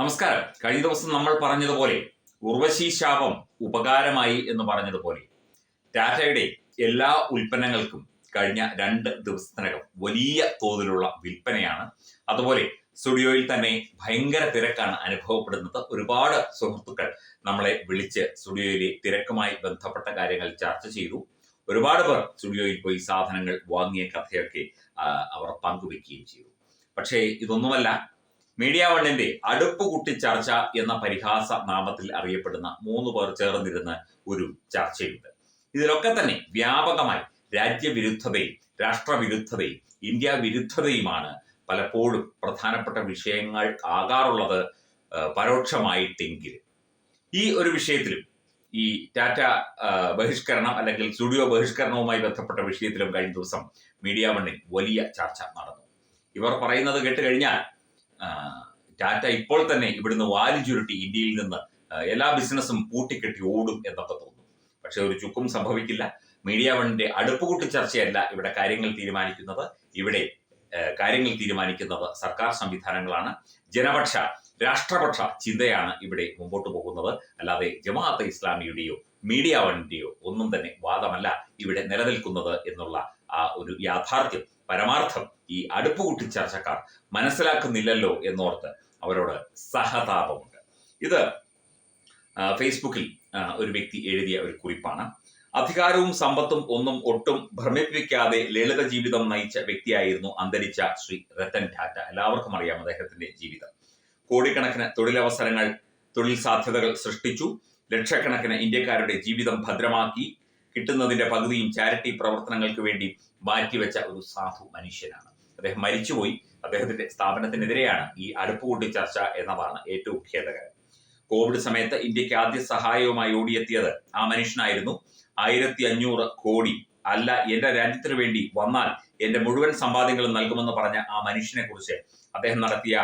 നമസ്കാരം. കഴിഞ്ഞ ദിവസം നമ്മൾ പറഞ്ഞതുപോലെ ഉർവശി ശാപം ഉപകാരമായി എന്ന് പറഞ്ഞതുപോലെ ടാറ്റയുടെ എല്ലാ ഉൽപ്പന്നങ്ങൾക്കും കഴിഞ്ഞ രണ്ട് ദിവസത്തിനകം വലിയ തോതിലുള്ള വിൽപ്പനയാണ്. അതുപോലെ സ്റ്റുഡിയോയിൽ തന്നെ ഭയങ്കര തിരക്കാണ് അനുഭവപ്പെടുന്നത്. ഒരുപാട് സുഹൃത്തുക്കൾ നമ്മളെ വിളിച്ച് സ്റ്റുഡിയോയിലെ തിരക്കുമായി ബന്ധപ്പെട്ട കാര്യങ്ങൾ ചർച്ച ചെയ്തു. ഒരുപാട് പേർ സ്റ്റുഡിയോയിൽ പോയി സാധനങ്ങൾ വാങ്ങിയ കഥയൊക്കെ അവർ പങ്കുവെക്കുകയും ചെയ്തു. പക്ഷേ ഇതൊന്നുമല്ല. മീഡിയ വണ്ണിന്റെ അടുപ്പ് കുട്ടി ചർച്ച എന്ന പരിഹാസ നാമത്തിൽ അറിയപ്പെടുന്ന മൂന്ന് പേർ ചേർന്നിരുന്ന ഒരു ചർച്ചയുണ്ട്. ഇതിലൊക്കെ തന്നെ വ്യാപകമായി രാജ്യവിരുദ്ധതയും രാഷ്ട്രവിരുദ്ധതയും ഇന്ത്യ വിരുദ്ധതയുമാണ് പലപ്പോഴും പ്രധാനപ്പെട്ട വിഷയങ്ങൾ ആകാറുള്ളത് പരോക്ഷമായിട്ടെങ്കിലും ഈ ഒരു വിഷയത്തിലും ഈ ടാറ്റ ബഹിഷ്കരണം അല്ലെങ്കിൽ സ്റ്റുഡിയോ ബഹിഷ്കരണവുമായി ബന്ധപ്പെട്ട വിഷയത്തിലും കഴിഞ്ഞ ദിവസം മീഡിയ മണ്ണിൽ വലിയ ചർച്ച നടന്നു. ഇവർ പറയുന്നത് കേട്ട് കഴിഞ്ഞാൽ ടാറ്റ ഇപ്പോൾ തന്നെ ഇവിടുന്ന് വാലി ചുരുട്ടി ഇന്ത്യയിൽ നിന്ന് എല്ലാ ബിസിനസ്സും പൂട്ടിക്കെട്ടി ഓടും എന്നൊക്കെ തോന്നും പക്ഷെ ഒരു ചുക്കും സംഭവിക്കില്ല. മീഡിയ വണ്ണിന്റെ അടുപ്പുകൂട്ടി ചർച്ചയല്ല ഇവിടെ കാര്യങ്ങൾ തീരുമാനിക്കുന്നത്. ഇവിടെ കാര്യങ്ങൾ തീരുമാനിക്കുന്നത് സർക്കാർ സംവിധാനങ്ങളാണ്. ജനപക്ഷ രാഷ്ട്രപക്ഷ ചിന്തയാണ് ഇവിടെ മുമ്പോട്ട് പോകുന്നത്. അല്ലാതെ ജമാഅത്ത് ഇസ്ലാമിയുടെയോ മീഡിയ വണ്ണിന്റെയോ ഒന്നും തന്നെ വാദമല്ല ഇവിടെ നിലനിൽക്കുന്നത് എന്നുള്ള ആ ഒരു യാഥാർത്ഥ്യം പരമാർത്ഥം ഈ അടുപ്പുകൂട്ടി ചർച്ചക്കാർ മനസ്സിലാക്കുന്നില്ലല്ലോ എന്നോർത്ത് അവരോട് സഹതാപമുണ്ട്. ഇത് ഫേസ്ബുക്കിൽ ഒരു വ്യക്തി എഴുതിയ ഒരു കുറിപ്പാണ്. അധികാരവും സമ്പത്തും ഒന്നും ഒട്ടും ഭ്രമിപ്പിക്കാതെ ലളിത ജീവിതം നയിച്ച വ്യക്തിയായിരുന്നു അന്തരിച്ച ശ്രീ രത്തൻ ടാറ്റ. എല്ലാവർക്കും അറിയാം അദ്ദേഹത്തിന്റെ ജീവിതം. കോടിക്കണക്കിന് തൊഴിലവസരങ്ങൾ തൊഴിൽ സാധ്യതകൾ സൃഷ്ടിച്ചു. ലക്ഷക്കണക്കിന് ഇന്ത്യക്കാരുടെ ജീവിതം ഭദ്രമാക്കി. കിട്ടുന്നതിന്റെ പകുതിയും ചാരിറ്റി പ്രവർത്തനങ്ങൾക്ക് വേണ്ടി മാറ്റിവെച്ച ഒരു സാധു മനുഷ്യനാണ്. അദ്ദേഹം മരിച്ചുപോയി. അദ്ദേഹത്തിന്റെ സ്ഥാപനത്തിനെതിരെയാണ് ഈ അടുപ്പുകൂട്ടി ചർച്ച എന്നതാണ് ഏറ്റവും ഖേദകരം. കോവിഡ് സമയത്ത് ഇന്ത്യയ്ക്ക് ആദ്യ സഹായവുമായി ഓടിയെത്തിയത് ആ മനുഷ്യനായിരുന്നു. ആയിരത്തി അഞ്ഞൂറ് കോടി അല്ല എന്റെ രാജ്യത്തിന് വേണ്ടി വന്നാൽ എന്റെ മുഴുവൻ സമ്പാദ്യങ്ങളും നൽകുമെന്ന് പറഞ്ഞ ആ മനുഷ്യനെ കുറിച്ച് അദ്ദേഹം നടത്തിയ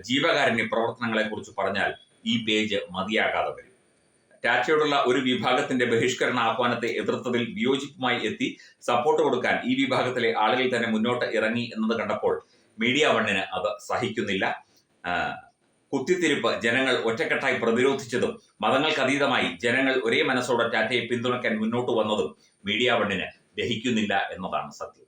ജീവകാരുണ്യ പ്രവർത്തനങ്ങളെ കുറിച്ച് പറഞ്ഞാൽ ഈ പേജ് മതിയാകാതെ വരും. ടാറ്റയോടുള്ള ഒരു വിഭാഗത്തിന്റെ ബഹിഷ്കരണ ആഹ്വാനത്തെ എതിർത്തതിൽ വിയോജിപ്പുമായി എത്തി സപ്പോർട്ട് കൊടുക്കാൻ ഈ വിഭാഗത്തിലെ ആളുകൾ തന്നെ മുന്നോട്ട് ഇറങ്ങി എന്നത് കണ്ടപ്പോൾ മീഡിയ വണ്ണിന് അത് സഹിക്കുന്നില്ല. കുത്തിത്തിരിപ്പ് ജനങ്ങൾ ഒറ്റക്കെട്ടായി പ്രതിരോധിച്ചതും മതങ്ങൾക്കതീതമായി ജനങ്ങൾ ഒരേ മനസ്സോടെ ടാറ്റയെ പിന്തുണയ്ക്കാൻ മുന്നോട്ട് വന്നതും മീഡിയ വണ്ണിന് ദഹിക്കുന്നില്ല എന്നതാണ് സത്യം.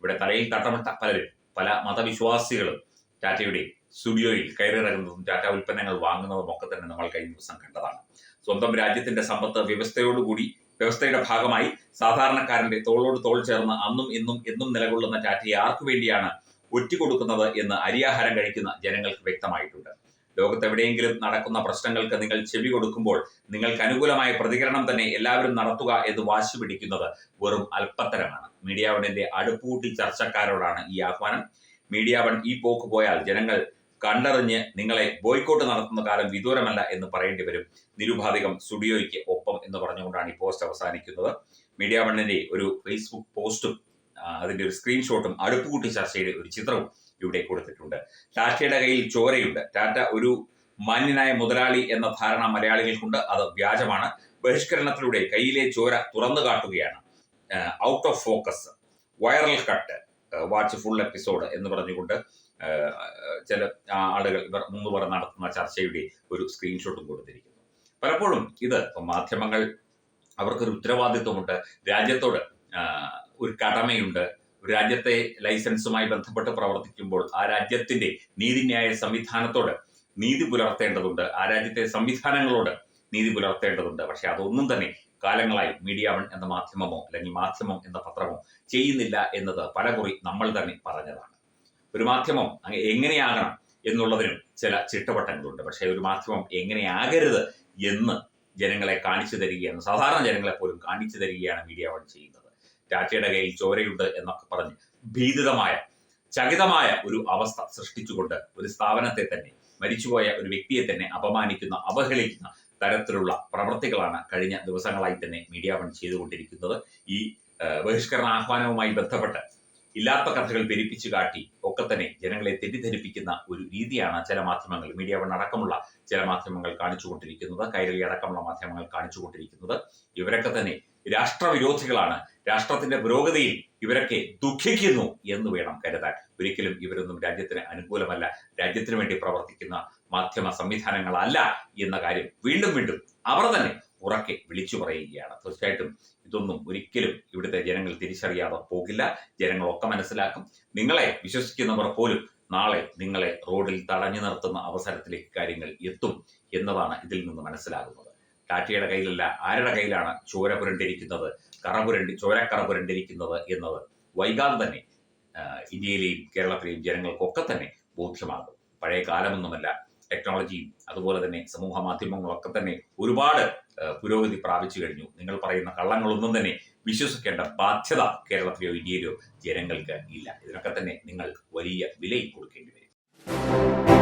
ഇവിടെ തലയിൽ തട്ടമിട്ട പലരും പല മതവിശ്വാസികളും ടാറ്റയുടെ സ്റ്റുഡിയോയിൽ കയറിയിറങ്ങുന്നതും ടാറ്റ ഉൽപ്പന്നങ്ങൾ വാങ്ങുന്നതും ഒക്കെ തന്നെ നമ്മൾ കഴിഞ്ഞ ദിവസം കണ്ടതാണ്. സ്വന്തം രാജ്യത്തിന്റെ സമ്പത്ത് വ്യവസ്ഥയോടുകൂടി വ്യവസ്ഥയുടെ ഭാഗമായി സാധാരണക്കാരന്റെ തോളോട് തോൾ ചേർന്ന് അന്നും ഇന്നും എന്നും നിലകൊള്ളുന്ന ടാറ്റയെ ആർക്കു വേണ്ടിയാണ് ഒറ്റുകൊടുക്കുന്നത് എന്ന് അരിയാഹാരം കഴിക്കുന്ന ജനങ്ങൾക്ക് വ്യക്തമായിട്ടുണ്ട്. ലോകത്തെവിടെയെങ്കിലും നടക്കുന്ന പ്രശ്നങ്ങൾക്ക് നിങ്ങൾ ചെവി കൊടുക്കുമ്പോൾ നിങ്ങൾക്ക് അനുകൂലമായ പ്രതികരണം തന്നെ എല്ലാവരും നടത്തുക എന്ന് വാശി പിടിക്കുന്നത് വെറും അല്പത്തരമാണ്. മീഡിയ വണ്ണിന്റെ അടുപ്പൂട്ടി ചർച്ചക്കാരോടാണ് ഈ ആഹ്വാനം. മീഡിയ വൺ ഈ പോക്ക് പോയാൽ ജനങ്ങൾ കണ്ടറിഞ്ഞ് നിങ്ങളെ ബോയ്ക്കോട്ട് നടത്തുന്ന കാലം വിദൂരമല്ല എന്ന് പറയേണ്ടി വരും. നിരുപാധികം സ്റ്റുഡിയോയ്ക്ക് ഒപ്പം എന്ന് പറഞ്ഞുകൊണ്ടാണ് ഈ പോസ്റ്റ് അവസാനിക്കുന്നത്. മീഡിയ വണ്ണിന്റെ ഒരു ഫേസ്ബുക്ക് പോസ്റ്റും അതിന്റെ ഒരു സ്ക്രീൻഷോട്ടും അടുപ്പുകൂട്ടി ചർച്ചയുടെ ഒരു ചിത്രവും ഇവിടെ കൊടുത്തിട്ടുണ്ട്. ടാറ്റയുടെ കയ്യിൽ ചോരയുണ്ട്. ടാറ്റ ഒരു മാന്യനായ മുതലാളി എന്ന ധാരണ മലയാളികൾക്കുണ്ട്. അത് വ്യാജമാണ്. ബഹിഷ്കരണത്തിലൂടെ കയ്യിലെ ചോര തുറന്നു കാട്ടുകയാണ്. Out of focus viral cut. Watch full episode എന്ന് പറഞ്ഞുകൊണ്ട് ചില ആളുകൾ ഇവർ മുമ്പ് പറ നടത്തുന്ന ചർച്ചയുടെ ഒരു സ്ക്രീൻഷോട്ടും കൊടുത്തിരിക്കുന്നു. പലപ്പോഴും ഇത് മാധ്യമങ്ങൾ അവർക്കൊരു ഉത്തരവാദിത്വമുണ്ട്. രാജ്യത്തോട് ഒരു കടമയുണ്ട്. രാജ്യത്തെ ലൈസൻസുമായി ബന്ധപ്പെട്ട് പ്രവർത്തിക്കുമ്പോൾ ആ രാജ്യത്തിന്റെ നീതിന്യായ സംവിധാനത്തോട് നീതി പുലർത്തേണ്ടതുണ്ട്. ആ രാജ്യത്തെ സംവിധാനങ്ങളോട് നീതി പുലർത്തേണ്ടതുണ്ട്. പക്ഷെ അതൊന്നും തന്നെ കാലങ്ങളായി മീഡിയ വൺ എന്ന മാധ്യമമോ അല്ലെങ്കിൽ മാധ്യമം എന്ന പത്രമോ ചെയ്യുന്നില്ല എന്നത് പലകുറി നമ്മൾ തന്നെ പറഞ്ഞതാണ്. ഒരു മാധ്യമം എങ്ങനെയാകണം എന്നുള്ളതിനും ചില ചിട്ടവട്ടങ്ങളുണ്ട് പക്ഷേ ഒരു മാധ്യമം എങ്ങനെയാകരുത് എന്ന് ജനങ്ങളെ കാണിച്ചു തരികയാണ് സാധാരണ ജനങ്ങളെ പോലും കാണിച്ചു തരികയാണ് മീഡിയ വൺ ചെയ്യുന്നത്. ടാറ്റയുടെ കയ്യിൽ ചോരയുണ്ട് എന്നൊക്കെ പറഞ്ഞ് ഭീതിതമായ ചകിതമായ ഒരു അവസ്ഥ സൃഷ്ടിച്ചുകൊണ്ട് ഒരു സ്ഥാപനത്തെ തന്നെ മരിച്ചുപോയ ഒരു വ്യക്തിയെ തന്നെ അപമാനിക്കുന്ന അവഹേളിക്കുന്ന തരത്തിലുള്ള പ്രവർത്തികളാണ് കഴിഞ്ഞ ദിവസങ്ങളായി തന്നെ മീഡിയ വൺ ചെയ്തുകൊണ്ടിരിക്കുന്നത്. ഈ ബഹിഷ്കരണ ആഹ്വാനവുമായി ബന്ധപ്പെട്ട് ഇല്ലാത്ത കഥകൾ പെരുപ്പിച്ചു കാട്ടി ഒക്കെ തന്നെ ജനങ്ങളെ തെറ്റിദ്ധരിപ്പിക്കുന്ന ഒരു രീതിയാണ് ചില മാധ്യമങ്ങൾ മീഡിയ വൺ അടക്കമുള്ള ചില മാധ്യമങ്ങൾ കാണിച്ചുകൊണ്ടിരിക്കുന്നത് കൈരളി അടക്കമുള്ള മാധ്യമങ്ങൾ കാണിച്ചുകൊണ്ടിരിക്കുന്നത് ഇവരൊക്കെ തന്നെ രാഷ്ട്രവിരോധികളാണ്. രാഷ്ട്രത്തിന്റെ പുരോഗതിയിൽ ഇവരൊക്കെ ദുഃഖിക്കുന്നു എന്ന് വേണം കരുതാൻ. ഒരിക്കലും ഇവരൊന്നും രാജ്യത്തിന് അനുകൂലമല്ല. രാജ്യത്തിന് വേണ്ടി പ്രവർത്തിക്കുന്ന മാധ്യമ സംവിധാനങ്ങളല്ല എന്ന കാര്യം വീണ്ടും വീണ്ടും അവർ തന്നെ ഉറക്കെ വിളിച്ചു പറയുകയാണ്. തീർച്ചയായിട്ടും ഇതൊന്നും ഒരിക്കലും ഇവിടുത്തെ ജനങ്ങൾ തിരിച്ചറിയാതെ പോകില്ല. ജനങ്ങളൊക്കെ മനസ്സിലാക്കും. നിങ്ങളെ വിശ്വസിക്കുന്നവർ പോലും നാളെ നിങ്ങളെ റോഡിൽ തടഞ്ഞു നിർത്തുന്ന അവസരത്തിലേക്ക് കാര്യങ്ങൾ എത്തും എന്നതാണ് ഇതിൽ നിന്ന് മനസ്സിലാകുന്നത്. ടാറ്റയുടെ കയ്യിലല്ല ആരുടെ കയ്യിലാണ് ചോര പുരണ്ടിരിക്കുന്നത് കറ പുരണ്ടി ചോരക്കറ പുരണ്ടിരിക്കുന്നത് എന്നത് വൈകാതെ തന്നെ ഇന്ത്യയിലെയും കേരളത്തിലെയും ജനങ്ങൾക്കൊക്കെ തന്നെ ബോധ്യമാകും. പഴയ കാലമൊന്നുമല്ല. ടെക്നോളജിയും അതുപോലെ തന്നെ സമൂഹ മാധ്യമങ്ങളൊക്കെ തന്നെ ഒരുപാട് പുരോഗതി പ്രാപിച്ചു കഴിഞ്ഞു. നിങ്ങൾ പറയുന്ന കള്ളങ്ങളൊന്നും തന്നെ വിശ്വസിക്കേണ്ട ബാധ്യത കേരളത്തിലെയോ ഇന്ത്യയിലോ ജനങ്ങൾക്ക് ഇല്ല. ഇതിനൊക്കെ തന്നെ നിങ്ങൾ വലിയ വിലയും കൊടുക്കേണ്ടി വരും.